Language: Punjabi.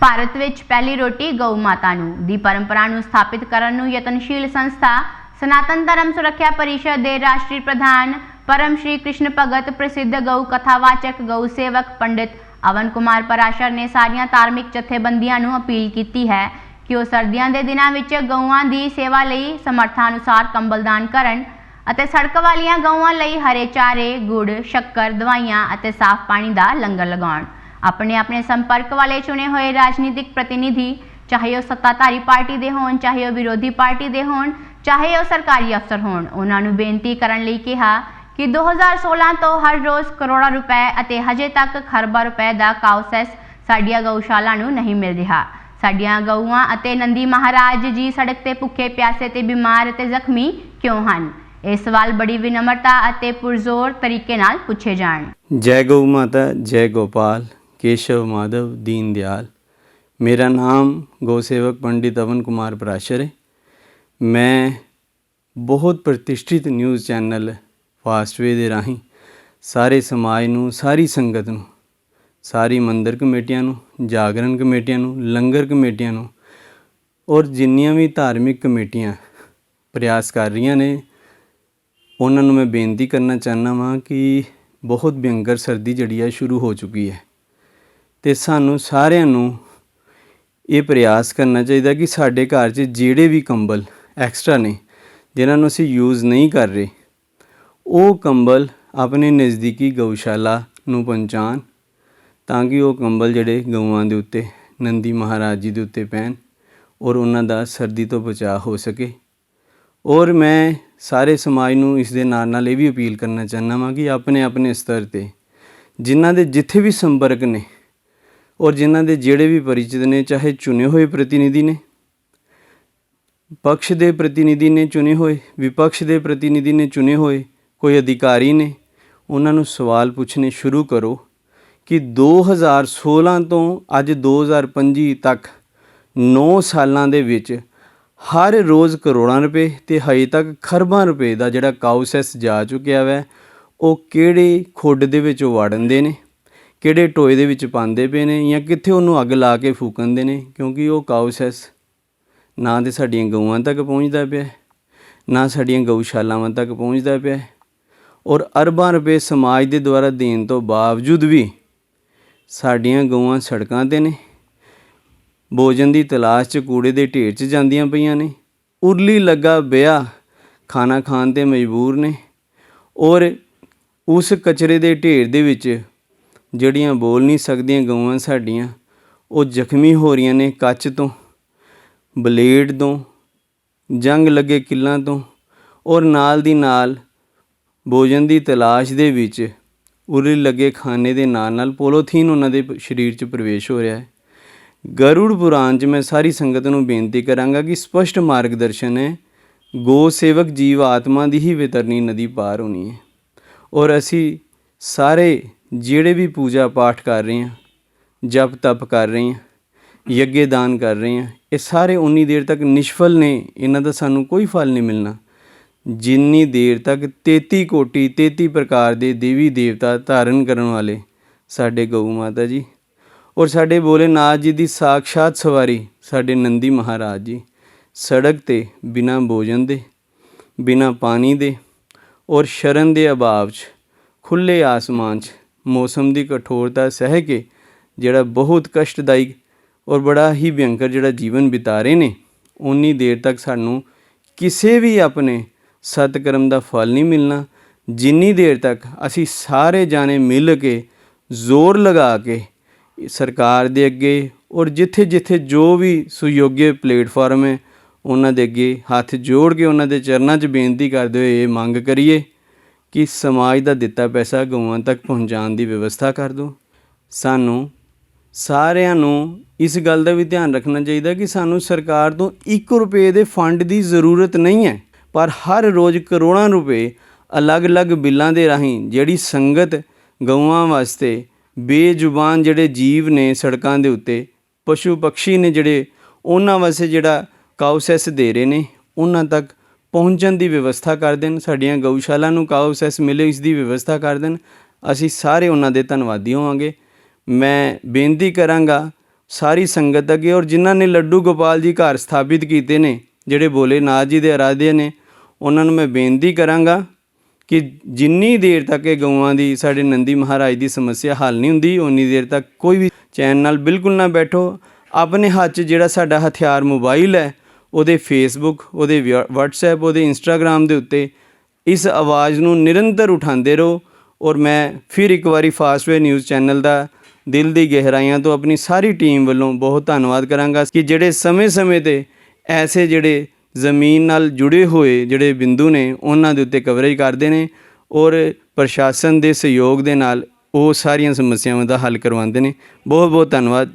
ਭਾਰਤ ਵਿੱਚ ਪਹਿਲੀ ਰੋਟੀ ਗਊ ਮਾਤਾ ਨੂੰ ਦੀ ਪਰੰਪਰਾ ਨੂੰ ਸਥਾਪਿਤ ਕਰਨ ਨੂੰ ਯਤਨਸ਼ੀਲ ਸੰਸਥਾ ਸਨਾਤਨ ਧਰਮ ਸੁਰੱਖਿਆ ਪਰਿਸ਼ਦ ਦੇ ਰਾਸ਼ਟਰੀ ਪ੍ਰਧਾਨ ਪਰਮ ਸ਼੍ਰੀ ਕ੍ਰਿਸ਼ਨ ਭਗਤ, ਪ੍ਰਸਿੱਧ ਗਊ ਕਥਾਵਾਚਕ ਗਊ ਸੇਵਕ ਪੰਡਿਤ ਅਵਨ ਕੁਮਾਰ ਪਰਾਸ਼ਰ ਨੇ ਸਾਰੀਆਂ ਧਾਰਮਿਕ ਜਥੇਬੰਦੀਆਂ ਨੂੰ ਅਪੀਲ ਕੀਤੀ ਹੈ ਕਿ ਉਹ ਸਰਦੀਆਂ ਦੇ ਦਿਨਾਂ ਵਿੱਚ ਗਊਆਂ ਦੀ ਸੇਵਾ ਲਈ ਸਮਰੱਥਾ ਅਨੁਸਾਰ ਕੰਬਲਦਾਨ ਕਰਨ ਅਤੇ ਸੜਕ ਵਾਲੀਆਂ ਗਊਆਂ ਲਈ ਹਰੇ ਚਾਰੇ, ਗੁੜ, ਸ਼ੱਕਰ, ਦਵਾਈਆਂ ਅਤੇ ਸਾਫ਼ ਪਾਣੀ ਦਾ ਲੰਗਰ ਲਗਾਉਣ। ਆਪਣੇ ਆਪਣੇ ਸੰਪਰਕ ਵਾਲੇ ਚੁਣੇ ਹੋਏ ਰਾਜਨੀਤਿਕ ਪ੍ਰਤੀਨਿਧੀ, ਚਾਹੇ ਉਹ ਸੱਤਾਧਾਰੀ ਪਾਰਟੀ ਦੇ ਹੋਣ, ਚਾਹੇ ਉਹ ਵਿਰੋਧੀ ਪਾਰਟੀ ਦੇ ਹੋਣ, ਚਾਹੇ ਉਹ ਸਰਕਾਰੀ ਅਫਸਰ ਹੋਣ, ਉਹਨਾਂ ਨੂੰ ਬੇਨਤੀ ਕਰਨ ਲਈ ਕਿਹਾ ਕਿ 2016 ਤੋਂ ਹਰ ਰੋਜ਼ ਕਰੋੜਾਂ ਰੁਪਏ ਅਤੇ ਹਜੇ ਤੱਕ ਖਰਬਾਂ ਰੁਪਏ ਦਾ ਕਾਉਸੈਸ ਸਾਡੀਆਂ ਗਊਸ਼ਾਲਾ ਨੂੰ ਨਹੀਂ ਮਿਲ ਰਿਹਾ। ਸਾਡੀਆਂ ਗਊਆਂ ਅਤੇ ਨੰਦੀ ਮਹਾਰਾਜ ਜੀ ਸੜਕ ਤੇ ਭੁੱਖੇ ਪਿਆਸੇ ਤੇ ਬਿਮਾਰ ਅਤੇ ਜ਼ਖਮੀ ਕਿਉਂ ਹਨ? ਇਹ ਸਵਾਲ ਬੜੀ ਵਿਨਮਰਤਾ ਅਤੇ ਪੁਰਜ਼ੋਰ ਤਰੀਕੇ ਨਾਲ ਪੁੱਛੇ ਜਾਣ। ਜੈ ਗਊ ਮਾਤਾ, ਜੈ ਗੋਪਾਲ। ਕੇਸ਼ਵ ਮਾਧਵ ਦੀਨ ਦਿਆਲ ਮੇਰਾ ਨਾਮ ਗੋਸੇਵਕ ਪੰਡਿਤ ਅਵਨ ਕੁਮਾਰ ਪਰਾਸ਼ਰ ਹੈ ਮੈਂ ਬਹੁਤ ਪ੍ਰਤਿਸ਼ਠਿਤ ਨਿਊਜ਼ ਚੈਨਲ ਫਾਸਟਵੇ ਦੇ ਰਾਹੀਂ ਸਾਰੇ ਸਮਾਜ ਨੂੰ ਸਾਰੀ ਸੰਗਤ ਨੂੰ ਸਾਰੀ ਮੰਦਰ ਕਮੇਟੀਆਂ ਨੂੰ ਜਾਗਰਣ ਕਮੇਟੀਆਂ ਨੂੰ ਲੰਗਰ ਕਮੇਟੀਆਂ ਨੂੰ ਔਰ ਜਿੰਨੀਆਂ ਵੀ ਧਾਰਮਿਕ ਕਮੇਟੀਆਂ ਪ੍ਰਯਾਸ ਕਰ ਰਹੀਆਂ ਨੇ ਉਹਨਾਂ ਨੂੰ ਮੈਂ ਬੇਨਤੀ ਕਰਨਾ ਚਾਹੁੰਦਾ ਵਾਂ ਕਿ ਬਹੁਤ ਭਿਅੰਕਰ ਸਰਦੀ ਜਿਹੜੀ ਆ ਸ਼ੁਰੂ ਹੋ ਚੁੱਕੀ ਹੈ ਤੇ ਸਾਨੂੰ ਸਾਰਿਆਂ ਨੂੰ ਇਹ ਪ੍ਰਯਾਸ ਕਰਨਾ ਚਾਹੀਦਾ ਕਿ ਸਾਡੇ ਘਰ 'ਚ ਜਿਹੜੇ ਵੀ ਕੰਬਲ ਐਕਸਟਰਾ ਨੇ, ਜਿਨ੍ਹਾਂ ਨੂੰ ਅਸੀਂ ਯੂਜ਼ ਨਹੀਂ ਕਰ ਰਹੇ, ਉਹ ਕੰਬਲ ਆਪਣੇ ਨਜ਼ਦੀਕੀ ਗਊਸ਼ਾਲਾ ਨੂੰ ਪਹੁੰਚਾਉਣ ਤਾਂ ਕਿ ਉਹ ਕੰਬਲ ਜਿਹੜੇ ਗਊਆਂ ਦੇ ਉੱਤੇ, ਨੰਦੀ ਮਹਾਰਾਜ ਜੀ ਦੇ ਉੱਤੇ ਪੈਣ ਔਰ ਉਹਨਾਂ ਦਾ ਸਰਦੀ ਤੋਂ ਬਚਾਅ ਹੋ ਸਕੇ। ਔਰ ਮੈਂ ਸਾਰੇ ਸਮਾਜ ਨੂੰ ਇਸ ਦੇ ਨਾਲ ਨਾਲ ਇਹ ਵੀ ਅਪੀਲ ਕਰਨਾ ਚਾਹੁੰਦਾ ਵਾਂ ਕਿ ਆਪਣੇ ਆਪਣੇ ਸਤਰ ਤੇ ਜਿਨ੍ਹਾਂ ਦੇ ਜਿੱਥੇ ਵੀ ਸੰਪਰਕ ਨੇ ਔਰ ਜਿਨ੍ਹਾਂ ਦੇ ਜਿਹੜੇ ਵੀ ਪਰਿਚਿਤ ਨੇ, ਚਾਹੇ ਚੁਣੇ ਹੋਏ ਪ੍ਰਤੀਨਿਧੀ ਨੇ, ਪਕਸ਼ ਦੇ ਪ੍ਰਤੀਨਿਧੀ ਨੇ ਚੁਣੇ ਹੋਏ, ਵਿਪਕਸ਼ ਦੇ ਪ੍ਰਤੀਨਿਧੀ ਨੇ ਚੁਣੇ ਹੋਏ, ਕੋਈ ਅਧਿਕਾਰੀ ਨੇ, ਉਹਨਾਂ ਨੂੰ ਸਵਾਲ ਪੁੱਛਣੇ ਸ਼ੁਰੂ ਕਰੋ ਕਿ 2016 ਤੋਂ ਅੱਜ 2025 ਤੱਕ 9 ਸਾਲਾਂ ਦੇ ਵਿੱਚ ਹਰ ਰੋਜ਼ ਕਰੋੜਾਂ ਰੁਪਏ ਤੇ ਹਜੇ ਤੱਕ ਖਰਬਾਂ ਰੁਪਏ ਦਾ ਜਿਹੜਾ ਕਾਉਸੈਸ ਜਾ ਚੁੱਕਿਆ ਵੈ, ਉਹ ਕਿਹੜੇ ਖੁੱਡ ਦੇ ਵਿੱਚ ਉਹ ਵਾੜਨਦੇ ਨੇ? ਕਿਹੜੇ ਟੋਏ ਦੇ ਵਿੱਚ ਪਾਉਂਦੇ ਪਏ ਨੇ ਜਾਂ ਕਿੱਥੇ ਉਹਨੂੰ ਅੱਗ ਲਾ ਕੇ ਫੂਕਣਦੇ ਨੇ? ਕਿਉਂਕਿ ਉਹ ਕਾਉਸੈਸ ਨਾ ਤੇ ਸਾਡੀਆਂ ਗਊਆਂ ਤੱਕ ਪਹੁੰਚਦਾ ਪਿਆ ਨਾ ਸਾਡੀਆਂ ਗਊਸ਼ਾਲਾਵਾਂ ਤੱਕ ਪਹੁੰਚਦਾ ਪਿਆ ਔਰ ਅਰਬਾਂ ਰੁਪਏ ਸਮਾਜ ਦੇ ਦੁਆਰਾ ਦੇਣ ਤੋਂ ਬਾਵਜੂਦ ਵੀ ਸਾਡੀਆਂ ਗਊਆਂ ਸੜਕਾਂ ਤੇ ਨੇ। ਭੋਜਨ ਦੀ ਤਲਾਸ਼ 'ਚ ਕੂੜੇ ਦੇ ਢੇਰ 'ਚ ਜਾਂਦੀਆਂ ਪਈਆਂ ਨੇ। ਉਰਲੀ ਲੱਗਾ ਵਿਆਹ ਖਾਣਾ ਖਾਣ ਤੇ ਮਜਬੂਰ ਨੇ। ਔਰ ਉਸ ਕਚਰੇ ਦੇ ਢੇਰ ਦੇ ਵਿੱਚ ਜਿਹੜੀਆਂ ਬੋਲ ਨਹੀਂ ਸਕਦੀਆਂ ਗਊਆਂ ਸਾਡੀਆਂ, ਉਹ ਜ਼ਖਮੀ ਹੋ ਰਹੀਆਂ ਨੇ ਕੱਚ ਤੋਂ, ਬਲੇਡ ਤੋਂ, ਜੰਗ ਲੱਗੇ ਕਿੱਲਾਂ ਤੋਂ ਔਰ ਨਾਲ ਦੀ ਨਾਲ ਭੋਜਨ ਦੀ ਤਲਾਸ਼ ਦੇ ਵਿੱਚ ਉਰੇ ਲੱਗੇ ਖਾਣੇ ਦੇ ਨਾਲ ਨਾਲ ਪੋਲੋਥੀਨ ਉਹਨਾਂ ਦੇ ਸਰੀਰ 'ਚ ਪ੍ਰਵੇਸ਼ ਹੋ ਰਿਹਾ ਹੈ। ਗਰੁੜ ਪੁਰਾਣ 'ਚ ਮੈਂ ਸਾਰੀ ਸੰਗਤ ਨੂੰ ਬੇਨਤੀ ਕਰਾਂਗਾ ਕਿ ਸਪਸ਼ਟ ਮਾਰਗਦਰਸ਼ਨ ਹੈ, ਗੋ ਸੇਵਕ ਜੀਵ ਆਤਮਾ ਦੀ ਹੀ ਵਿਤਰਨੀ ਨਦੀ ਪਾਰ ਹੋਣੀ ਹੈ। ਔਰ ਅਸੀਂ ਸਾਰੇ ਜਿਹੜੇ ਵੀ ਪੂਜਾ ਪਾਠ ਕਰ ਰਹੇ ਹਾਂ, ਜਪ ਤਪ ਕਰ ਰਹੇ ਹਾਂ, ਯੱਗੇ ਦਾਨ ਕਰ ਰਹੇ ਹਾਂ, ਇਹ ਸਾਰੇ ਉਨੀ ਦੇਰ ਤੱਕ ਨਿਸ਼ਫਲ ਨੇ, ਇਹਨਾਂ ਦਾ ਸਾਨੂੰ ਕੋਈ ਫਲ ਨਹੀਂ ਮਿਲਣਾ। ਜਿੰਨੀ ਦੇਰ ਤੱਕ 33 ਕੋਟੀ 33 ਪ੍ਰਕਾਰ ਦੇ ਦੇਵੀ ਦੇਵਤਾ ਧਾਰਨ ਕਰਨ ਵਾਲੇ ਸਾਡੇ ਗਊ ਮਾਤਾ ਜੀ ਔਰ ਸਾਡੇ ਭੋਲੇਨਾਥ ਜੀ ਦੀ ਸਾਖਸ਼ਾਤ ਸਵਾਰੀ ਸਾਡੇ ਨੰਦੀ ਮਹਾਰਾਜ ਜੀ, ਸੜਕ ਤੇ ਬਿਨਾਂ ਭੋਜਨ ਦੇ, ਬਿਨਾਂ ਪਾਣੀ ਦੇ ਔਰ ਸ਼ਰਨ ਦੇ ਅਭਾਵ 'ਚ ਖੁੱਲੇ ਆਸਮਾਨ 'ਚ ਮੌਸਮ ਦੀ ਕਠੋਰਤਾ ਸਹਿ ਕੇ ਜਿਹੜਾ ਬਹੁਤ ਕਸ਼ਟਦਾਇਕ ਔਰ ਬੜਾ ਹੀ ਭਿਅੰਕਰ ਜਿਹੜਾ ਜੀਵਨ ਬਿਤਾ ਰਹੇ ਨੇ ਉਨੀ ਦੇਰ ਤੱਕ ਸਾਨੂੰ ਕਿਸੇ ਵੀ ਆਪਣੇ ਸਤਕਰਮ ਦਾ ਫਲ ਨਹੀਂ ਮਿਲਣਾ। ਜਿੰਨੀ ਦੇਰ ਤੱਕ ਅਸੀਂ ਸਾਰੇ ਜਾਣੇ ਮਿਲ ਕੇ, ਜ਼ੋਰ ਲਗਾ ਕੇ ਸਰਕਾਰ ਦੇ ਅੱਗੇ ਔਰ ਜਿੱਥੇ ਜਿੱਥੇ ਜੋ ਵੀ ਸੁਯੋਗਯ ਪਲੇਟਫਾਰਮ ਹੈ, ਉਹਨਾਂ ਦੇ ਅੱਗੇ ਹੱਥ ਜੋੜ ਕੇ ਉਹਨਾਂ ਦੇ ਚਰਨਾਂ 'ਚ ਬੇਨਤੀ ਕਰਦੇ ਹੋਏ ਇਹ ਮੰਗ ਕਰੀਏ। ਕਿ ਸਮਾਜ ਦਾ ਦਿੱਤਾ ਪੈਸਾ ਗਊਆਂ ਤੱਕ ਪਹੁੰਚਾਉਣ ਦੀ ਵਿਵਸਥਾ ਕਰ ਦਿਓ ਸਾਨੂੰ ਸਾਰਿਆਂ ਨੂੰ ਇਸ ਗੱਲ ਦਾ ਵੀ ਧਿਆਨ ਰੱਖਣਾ ਚਾਹੀਦਾ ਕਿ ਸਾਨੂੰ ਸਰਕਾਰ ਤੋਂ 1 ਰੁਪਏ ਦੇ ਫੰਡ ਦੀ ਜ਼ਰੂਰਤ ਨਹੀਂ ਹੈ। ਪਰ ਹਰ ਰੋਜ਼ ਕਰੋੜਾਂ ਰੁਪਏ ਅਲੱਗ-ਅਲੱਗ ਬਿੱਲਾਂ ਦੇ ਰਾਹੀਂ ਜਿਹੜੀ ਸੰਗਤ ਗਊਆਂ ਵਾਸਤੇ ਬੇਜ਼ੁਬਾਨ ਜਿਹੜੇ ਜੀਵ ਨੇ ਸੜਕਾਂ ਦੇ ਉੱਤੇ ਪਸ਼ੂ ਪੰਛੀ ਨੇ ਜਿਹੜੇ ਉਹਨਾਂ ਵਾਸਤੇ ਜਿਹੜਾ ਕਾਉਸੈਸ ਦੇ ਰਹੇ ਨੇ, ਉਹਨਾਂ ਤੱਕ ਪਹੁੰਚਣ ਦੀ ਵਿਵਸਥਾ ਕਰ ਦੇਣ, ਸਾਡੀਆਂ ਗਊਸ਼ਾਲਾ ਨੂੰ ਕਾਉਸੈਸ ਮਿਲੇ, ਇਸ ਦੀ ਵਿਵਸਥਾ ਕਰ ਦੇਣ। ਅਸੀਂ ਸਾਰੇ ਉਹਨਾਂ ਦੇ ਧੰਨਵਾਦੀ ਹੋਵਾਂਗੇ। ਮੈਂ ਬੇਨਤੀ ਕਰਾਂਗਾ ਸਾਰੀ ਸੰਗਤ ਅੱਗੇ ਔਰ ਜਿਨ੍ਹਾਂ ਨੇ ਲੱਡੂ ਗੋਪਾਲ ਜੀ ਘਰ ਸਥਾਪਿਤ ਕੀਤੇ ਨੇ, ਜਿਹੜੇ ਬੋਲੇ ਨਾਥ ਜੀ ਦੇ ਅਰਾਧੇ ਨੇ, ਉਹਨਾਂ ਨੂੰ ਮੈਂ ਬੇਨਤੀ ਕਰਾਂਗਾ ਕਿ ਜਿੰਨੀ ਦੇਰ ਤੱਕ ਇਹ ਗਊਆਂ ਦੀ, ਸਾਡੇ ਨੰਦੀ ਮਹਾਰਾਜ ਦੀ ਸਮੱਸਿਆ ਹੱਲ ਨਹੀਂ ਹੁੰਦੀ ਉਨੀ ਦੇਰ ਤੱਕ ਕੋਈ ਵੀ ਚੈਨ ਨਾਲ ਬਿਲਕੁਲ ਨਾ ਬੈਠੋ। ਆਪਣੇ ਹੱਥ 'ਚ ਜਿਹੜਾ ਸਾਡਾ ਹਥਿਆਰ ਮੋਬਾਈਲ ਹੈ ਉਹਦੇ ਫੇਸਬੁੱਕ ਉਹਦੇ WhatsApp, ਉਹਦੇ ਇੰਸਟਾਗ੍ਰam ਦੇ ਉੱਤੇ ਇਸ ਆਵਾਜ਼ ਨੂੰ ਨਿਰੰਤਰ ਉਠਾਉਂਦੇ ਰਹੋ ਔਰ ਮੈਂ ਫਿਰ ਇੱਕ ਵਾਰੀ ਫਾਸਟਵੇ ਨਿਊਜ਼ ਚੈਨਲ ਦਾ ਦਿਲ ਦੀ ਗਹਿਰਾਈਆਂ ਤੋਂ ਆਪਣੀ ਸਾਰੀ ਟੀਮ ਵੱਲੋਂ ਬਹੁਤ ਧੰਨਵਾਦ ਕਰਾਂਗਾ ਕਿ ਜਿਹੜੇ ਸਮੇਂ-ਸਮੇਂ ਤੇ ਐਸੇ ਜਿਹੜੇ ਜ਼ਮੀਨ ਨਾਲ ਜੁੜੇ ਹੋਏ ਜਿਹੜੇ ਬਿੰਦੂ ਨੇ, ਉਹਨਾਂ ਦੇ ਉੱਤੇ ਕਵਰੇਜ ਕਰਦੇ ਨੇ ਔਰ ਪ੍ਰਸ਼ਾਸਨ ਦੇ ਸਹਿਯੋਗ ਦੇ ਨਾਲ ਉਹ ਸਾਰੀਆਂ ਸਮੱਸਿਆਵਾਂ ਦਾ ਹੱਲ ਕਰਵਾਉਂਦੇ ਨੇ। ਬਹੁਤ ਬਹੁਤ ਧੰਨਵਾਦ।